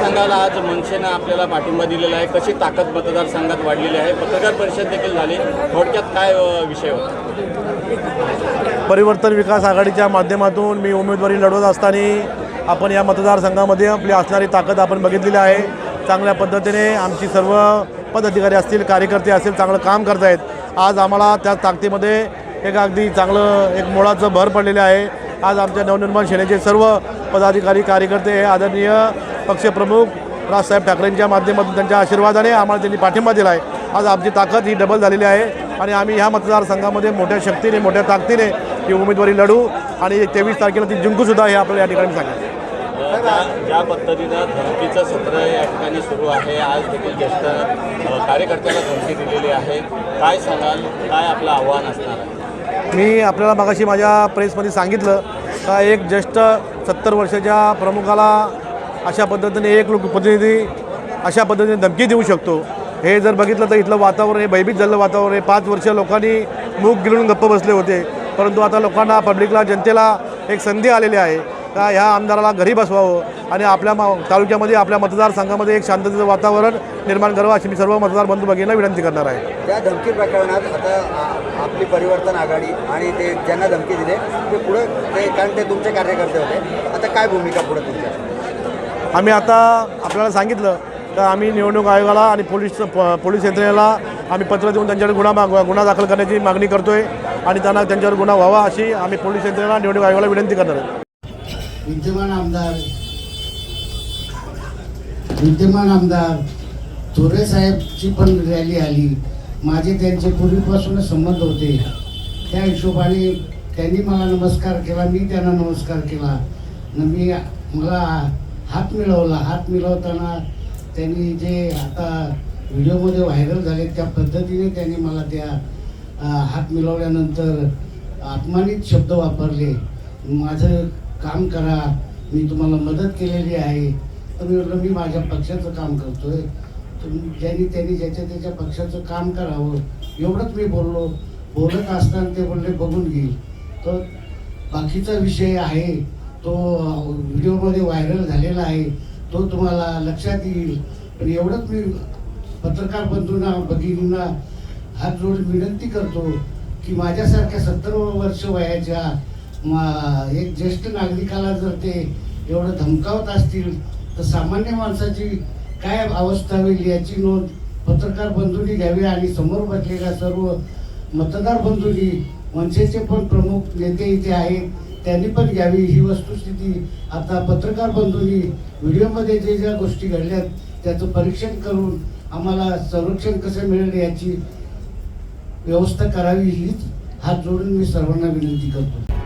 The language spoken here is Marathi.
मतदारसंघाला आज मनसेनं आपल्याला पाठिंबा दिलेला आहे. कशी ताकद मतदारसंघात वाढलेली आहे? पत्रकार परिषद देखील झाली. थोडक्यात काय विषय होता? परिवर्तन विकास आघाडीच्या माध्यमातून मी उमेदवारी लढवत असताना आपण या मतदारसंघामध्ये आपली असणारी ताकद आपण बघितलेली आहे. चांगल्या पद्धतीने आमची सर्व पदाधिकारी असतील कार्यकर्ते असतील चांगलं काम करत आहेत. आज आम्हाला त्या ताकदीमध्ये एक अगदी चांगलं एक मुळाचं भर पडलेलं आहे. आज आमच्या नवनिर्माण सेनेचे सर्व पदाधिकारी कार्यकर्ते हे आदरणीय पक्षप्रमुख राजसाहेब ठाकरेंच्या माध्यमातून त्यांच्या आशीर्वादाने आम्हाला त्यांनी पाठिंबा दिला आहे आज आमची ताकद ही डबल झालेली आहे आणि आम्ही ह्या मतदारसंघामध्ये मोठ्या शक्तीने मोठ्या ताकदीने ही उमेदवारी लढू आणि तेवीस तारखेला ती जिंकूसुद्धा हे आपल्याला या ठिकाणी सांगेल. अ, ज्या पद्धतीनं धमकीचं सत्र या ठिकाणी सुरू आहे आज देखील ज्येष्ठ अ, कार्यकर्त्याला धमकी दिलेली आहे. काय सांगाल? काय आपलं आव्हान असणार आहे? मी आपल्याला मागाशी माझ्या प्रेसमध्ये सांगितलं का एक ज्येष्ठ सत्तर वर्षाच्या प्रमुखाला अशा पद्धतीने एक लोकप्रतिनिधी अशा पद्धतीने धमकी देऊ शकतो. हे जर बघितलं तर इथलं वातावरण हे भयभीत झालेलं वातावरण आहे. पाच वर्ष लोकांनी मूग गिळून गप्प बसले होते. परंतु आता लोकांना पब्लिकला जनतेला एक संधी आलेली आहे. का ह्या आमदाराला घरी बसवावं आणि आपल्या मा तालुक्यामध्ये आपल्या मतदारसंघामध्ये एक शांततेचं वातावरण निर्माण करावं अशी मी सर्व मतदार बंधू भगिनीला विनंती करणार आहे. त्या धमकी प्रकरणात आता आपली परिवर्तन आघाडी आणि ते ज्यांना धमकी दिले ते पुढे ते कारण ते तुमचे कार्यकर्ते होते. आता काय भूमिका पुढे तुमच्या? आम्ही आता आपल्याला सांगितलं तर आम्ही निवडणूक आयोगाला आणि पोलीस प- पोलीस यंत्रणेला आम्ही पत्र देऊन त्यांच्यावर गुन्हा माग गुन्हा दाखल करण्याची मागणी करतो आहे आणि त्यांना त्यांच्यावर गुन्हा व्हावा अशी आम्ही पोलीस यंत्रणेला निवडणूक आयोगाला विनंती करणार आहे. विद्यमान आमदार विद्यमान आमदार थोरे साहेबची पण रॅली आली. माझे त्यांचे पूर्वीपासूनच संबंध होते. त्या हिशोबाने त्यांनी मला नमस्कार केला मी त्यांना नमस्कार केला. मी मला हात मिळवला हात मिळवताना त्यांनी जे आता व्हिडिओमध्ये व्हायरल झाले त्या पद्धतीने त्यांनी मला त्या हात मिळवल्यानंतर अपमानित शब्द वापरले. माझं काम करा मी तुम्हाला मदत केलेली आहे. तर मी म्हटलं मी माझ्या पक्षाचं काम करतोय. तुम्ही ज्यांनी त्यांनी ज्याच्या त्याच्या पक्षाचं काम करावं एवढंच मी बोललो. बोलत असताना ते बोलले बघून घेईल. तर बाकीचा विषय आहे. तो व्हिडिओमध्ये व्हायरल झालेला आहे. तो तुम्हाला लक्षात येईल. पण एवढंच मी पत्रकार बंधूंना भगिनींना हात जोडून विनंती करतो की माझ्यासारख्या सत्तर वर्ष वयाच्या मा- एक ज्येष्ठ नागरिकाला जर ते एवढं धमकावत असतील तर सामान्य माणसाची काय अवस्था होईल याची नोंद पत्रकार बंधूंनी घ्यावी आणि समोर बसलेल्या सर्व मतदार बंधूंनी मनसेचे पण प्रमुख नेते इथे आहेत. त्यांनी पण घ्यावी ही वस्तुस्थिती. आता पत्रकार बंधूंनी व्हिडिओमध्ये जे ज्या गोष्टी घडल्यात त्याचं परीक्षण करून आम्हाला संरक्षण कसं मिळेल याची व्यवस्था करावी हीच हात जोडून मी सर्वांना विनंती करतो.